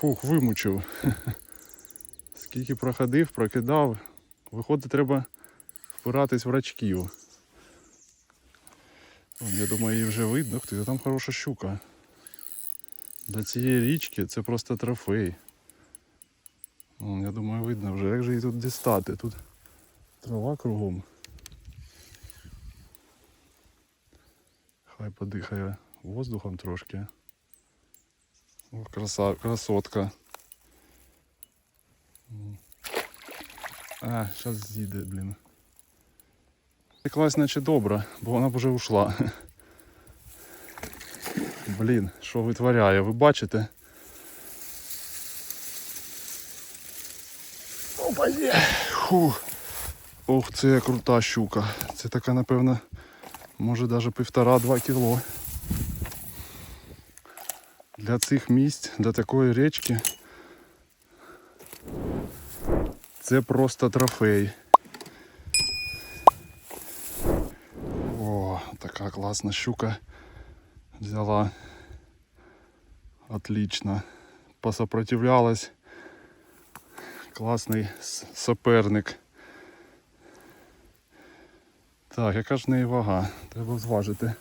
Фух, вимучив. Скільки проходив, прокидав. Виходить, треба впиратись в рачків. Я думаю, її вже видно. Ух ти, там хороша щука. Для цієї річки це просто трофей. Я думаю, видно вже, як же її тут дістати. Тут трава кругом. Хай подихає воздухом трошки. О, красотка. А, зараз з'їде, блін. Яклась наче добра, бо вона б вже ушла. Блін, що витворяє, ви бачите? Опа є! Фух. Ох, це крута щука. Це така, напевно, може навіть півтора-два кіло. Для цих місць, для такої річки. Це просто трофей. О, така класна щука. Взяла. Отлично. Посопротивлялась. Класний соперник. Так, яка ж в неї вага? Треба зважити.